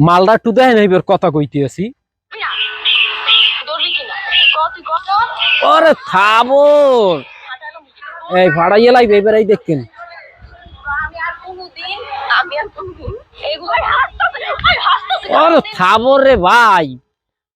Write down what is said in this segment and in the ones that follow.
Malda two দেয় না এবার কথা কইতে আছি। ওরে থামো এই ভাড়াই লাগবে এবার এই দেখেন ওরে থামো রে ভাই।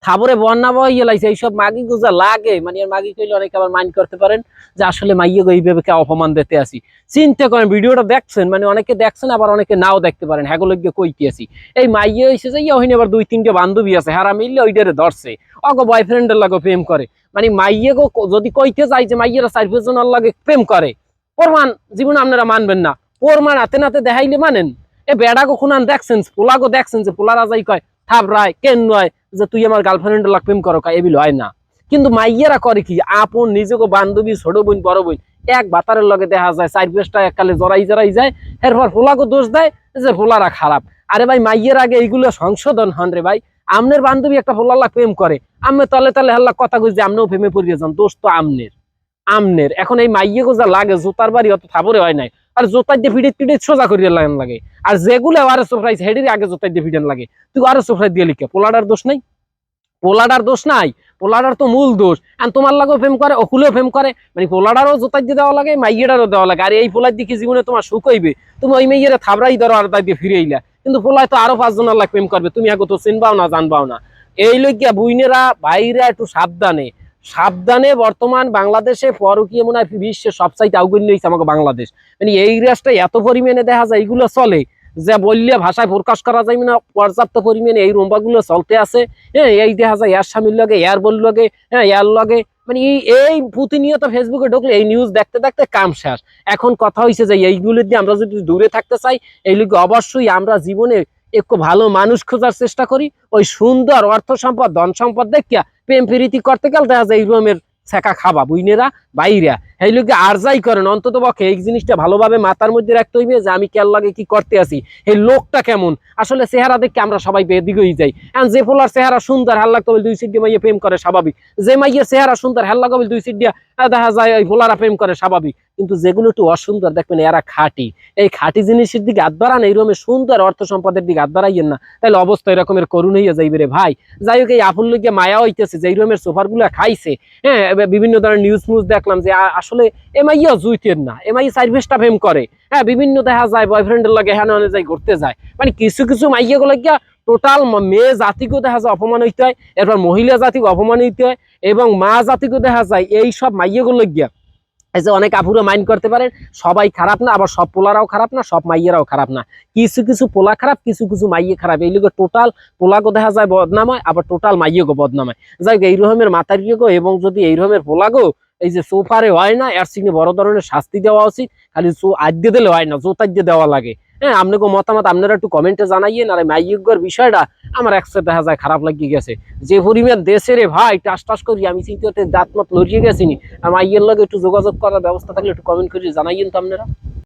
থাবরে বন্যা বই এলাইছে এইসব মাগি গুজা লাগে। মানে আর মাগি কইলে অনেকে আবার মাইন্ড করতে পারেন যে আসলে মাইয়ে গো এইভাবে কে অপমান দিতে আসি। চিন্তা করেন, ভিডিওটা দেখছেন মানে অনেকে দেখছেন, আবার অনেকে নাও দেখতে পারেন। হ্যাগুলো গিয়ে কইতে আসি। এই মাইয়ে হইছে যে, ইয়া হইনি আবার দুই তিনটে বান্ধবী আছে, হারা মিললে ওইটারে ধরছে। অগো বয়ফ্রেন্ডের লাগে প্রেম করে। মানে মাইয়ে গো যদি কইতে যাই যে মাইয়েরা চার পাঁচজনের লাগে প্রেম করে, প্রমাণ জীবনে আপনারা মানবেন না। প্রমাণ হাতে নাতে দেখাইলে মানেন। এ বেড়া কখন দেখছেন পোলাগো দেখছেন যে পোলারা যাই কয় থাবরায়, কেন নয় যে তুই আমার গার্লফ্রেন্ডের লাগ প্রেম করো কয় এবিল হয় না। কিন্তু মাইয়েরা করে কি, আপন নিজেকে বান্ধবী, ছোট বোন, বড় বোন, এক বাতারের লগে দেখা যায়, চার পেঁচটা এককালে জড়াই জড়াই যায়, এরপর ফোলাকে দোষ দেয় যে ফোলারা খারাপ। আরে ভাই, মাইয়ের আগে এইগুলো সংশোধন হন রে ভাই। আমনের বান্ধবী একটা ফোলার লাগ প্রেম করে আমি তলে তলে হাল্লা কথা কই যে আমনেও প্রেমে পড়িয়ে যান, দোষ তো আমনের। আমনের। এখন এই মাইয়ে গোজা লাগে, জোতার বাড়ি অত থাবরে হয় নাই। আর জোতার দিয়ে ফিটে ফিটে সোজা করিয়ে লাগান লাগে। আর যেগুলো আর সারপ্রাইজ হেডের আগে জোতার দিয়ে ফিটেন লাগে। তুই আরও সারপ্রাইজ দিয়ে লিখে। পোলাডার দোষ নাই? পোলাডার দোষ নাই? পোলাডার তো মূল দোষ। আর তোমার লাগেও ফেম করে, অকুলেও ফেম করে। মানে পোলাডারও জোতার দিয়ে দেওয়া লাগে মাইয়েটারও দেওয়া লাগে। আর এই পোলার দিয়ে কি জীবনে তোমার সুখ হইবে। তুমি ওই মেয়ের থাবড়াই ধরো আর তাই দিয়ে ফিরে আইলা। কিন্তু পোলায় তো আরও পাঁচজনের লাগ প্রেম করবে। তুমি আগে তো চিনবাও না, জানবাও না। এই লইগিয়া বুইনেরা ভাইরা একটু সাবধানে। সাবধানে বর্তমান বাংলাদেশে পরকীয় মনে হয় বিশ্বের সবচাইতে আউগণ্য হয়েছে আমাকে বাংলাদেশ। মানে এই রাষ্ট্রে এত পরিমাণে দেখা যায় এইগুলো চলে। যে বললে ভাষায় প্রকাশ করা যায় না, পর্যাপ্ত পরিমাণে এই রুম্বাগুলো চলতে আছে। হ্যাঁ এই দেখা যায় এর স্বামীর লগে এর বল লগে হ্যাঁ এর লগে। মানে এই এই প্রতিনিয়ত ফেসবুকে ঢুকলে এই নিউজ দেখতে দেখতে কাম শেষ। এখন কথা হয়েছে যে এইগুলো দিয়ে আমরা যদি দূরে থাকতে চাই, এই লিগে অবশ্যই আমরা জীবনে একটু ভালো মানুষ খোঁজার চেষ্টা করি, ওই সুন্দর অর্থ সম্পদ, ধন সম্পদ দেখিয়া প্রেম প্রীতি করতে গেলে দেখা যায় এই রকমের ছেঁকা খাবা বুইনেরা বাইরা। এই লোকে আর করেন, অন্তত পক্ষে এই জিনিসটা ভালোভাবে মাথার মধ্যে রাখতে হইবে যে আমি কেল লাগে কি করতে আছি। এই লোকটা কেমন? আসলে চেহারা দেখে আমরা সবাই বেদিকেই যাই। এখন যে ফোলার চেহারা সুন্দর হাল লাগতো দুই সিট দিয়ে প্রেম করে স্বাভাবিক। যে মাইয়ের চেহারা সুন্দর হাল লাগো দুই সিট দিয়া দেখা যায় ওই ফোলারা প্রেম করে স্বাভাবিক। কিন্তু যেগুলো একটু অসুন্দর, দেখবেন এরা খাঁটি। এই খাঁটি জিনিসের দিকে হাত বাড়ান, এই রকমের সুন্দর অর্থ সম্পদের দিকে হাত বাড়াইয়েন না। তাহলে অবস্থা এরকমের করুণ হইয়া যাইবে রে ভাই। যাই হোক, এই আফুল লোকে মায়া হইতেছে যে রকমের সোফারগুলা খাইছে হ্যাঁ বিভিন্ন ধরনের নিউজ নিউজ দেখলাম যে আসলে এমাইয়া জুইতেন না। এমাই সার্ভিসটা ফেম করে। হ্যাঁ বিভিন্ন দেখা যায় বয়ফ্রেন্ডের লাগে হ্যাঁ অনেক যাই ঘুরতে যায়। মানে কিছু কিছু মাইয়া গুলো গিয়া টোটাল মেয়ে জাতিকেও দেখা যায় অপমান হইতে হয়, এরপর মহিলা জাতিকে অপমান হইতে হয়, এবং মা জাতিকেও দেখা যায় এই সব মাইয়াগুলো গিয়া এই যে অনেক আপুরা মাইন্ড করতে পারেন, সবাই খারাপ না, আবার সব পোলারাও খারাপ না, সব মাইয়েরাও খারাপ না। কিছু কিছু পোলা খারাপ, কিছু কিছু মাইয়ে খারাপ। এই লোকের টোটাল পোলাগো দেখা যায় বদনাম হয়, আবার টোটাল মাইয়েগো বদনাম হয়। যাই হোক, এই রকমের মাতার গো এবং যদি এই রকমের পোলাগো এই যে সোফারে হয় না, এর সিনে বড় ধরনের শাস্তি দেওয়া উচিত, খালি সো আদ্যে দিলে হয় না জোতার দিয়ে দেওয়া লাগে। হ্যাঁ আপনাকে মতামত আপনারা একটু কমেন্টে জানাইয়েন, আর মাইয়ের বিষয়টা আমার একসাথে দেখা যায় খারাপ লাগিয়ে গেছে। যে পরিমাণ দেশের ভাই টাস টাস করি, আমি চিন্তাতে দাঁত মাত লড়িয়ে গেছিনি আর মাইয়ের লগে একটু যোগাযোগ করার ব্যবস্থা থাকলে একটু কমেন্ট করে জানাইয়েন তো আপনারা।